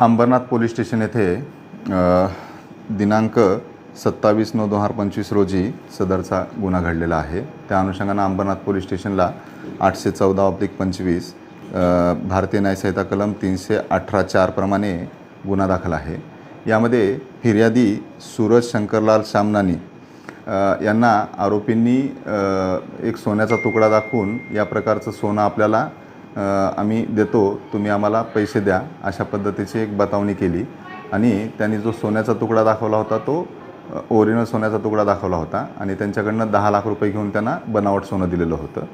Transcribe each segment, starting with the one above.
Ambernath police station येथे दिनांक सत्तावीस नऊ दोन हजार पंचवीस रोजी सदरचा गुन्हा घडलेला आहे. त्या अनुषंगानं अंबरनाथ पोलीस स्टेशनला आठशे चौदा ऑब्लिक पंचवीस भारतीय न्यायसंहिता कलम तीनशे अठरा चारप्रमाणे गुन्हा दाखल आहे. यामध्ये फिर्यादी सूरज शंकरलाल शामनानी यांना आरोपींनी एक सोन्याचा तुकडा दाखवून या प्रकारचं सोनं आपल्याला आम्ही देतो तुम्ही आम्हाला पैसे द्या अशा पद्धतीची एक बतावणी केली. आणि त्यांनी जो सोन्याचा तुकडा दाखवला होता तो ओरिजिनल सोन्याचा तुकडा दाखवला होता. आणि त्यांच्याकडनं दहा लाख रुपये घेऊन त्यांना बनावट सोनं दिलेलं होतं.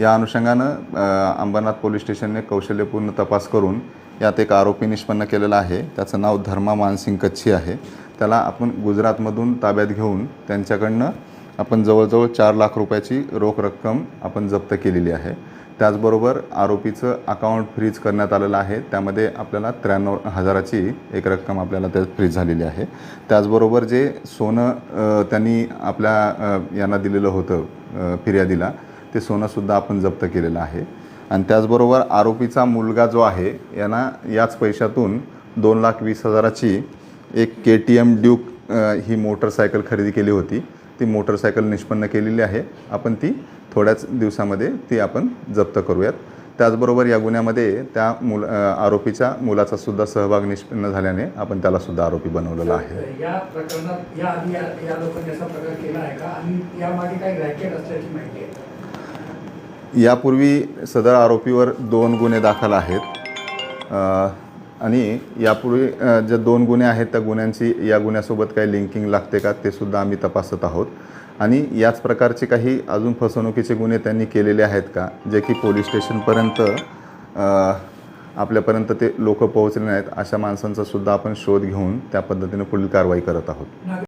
या अनुषंगानं अंबरनाथ पोलीस स्टेशनने कौशल्यपूर्ण तपास करून यात एक आरोपी निष्पन्न केलेला आहे. त्याचं नाव धर्मा मानसिंग कच्छी आहे. त्याला आपण गुजरातमधून ताब्यात घेऊन त्यांच्याकडनं आपण जवळजवळ चार लाख रुपयाची रोख रक्कम आपण जप्त केलेली आहे. त्याचबरोबर आरोपीचं अकाउंट फ्रीज करण्यात आलेलं आहे. त्यामध्ये आपल्याला त्र्याण्णव हजाराची एक रक्कम आपल्याला त्यात फ्रीज झालेली आहे. त्याचबरोबर जे सोनं त्यांनी आपल्या यांना दिलेलं होतं फिर्यादीला ते सोनंसुद्धा आपण जप्त केलेलं आहे. आणि त्याचबरोबर आरोपीचा मुलगा जो आहे यांना याच पैशातून दोन लाख वीस हजाराची एक के टी एम ड्यूक ही मोटरसायकल खरेदी केली होती. ती मोटरसायकल निष्पन्न केलेली आहे. आपण ती थोड्याच दिवसामध्ये ती आपण जप्त करूयात. त्याचबरोबर या गुन्ह्यामध्ये त्या मुल आरोपीच्या मुलाचा सुद्धा सहभाग निष्पन्न झाल्याने आपण त्याला सुद्धा आरोपी बनवलेला आहे. या प्रकरणात या आधी या या लोकांनी असा प्रकार केला आहे का? आणि यामागे काही रॅकेट असल्याची माहिती आहे. यापूर्वी सदर आरोपीवर दोन गुन्हे दाखल आहेत. आणि यापूर्वी ज्या दोन गुन्हे आहेत त्या गुन्ह्यांची या गुन्ह्यासोबत काही लिंकिंग लागते का ते सुद्धा आम्ही तपासत आहोत. आणि याच प्रकारचे काही अजून फसवणुकीचे गुन्हे त्यांनी केलेले आहेत का जे की पोलीस स्टेशनपर्यंत आपल्यापर्यंत ते लोक पोहोचले नाहीत अशा माणसांचा सुद्धा आपण शोध घेऊन त्या पद्धतीने पुढील कारवाई करत आहोत.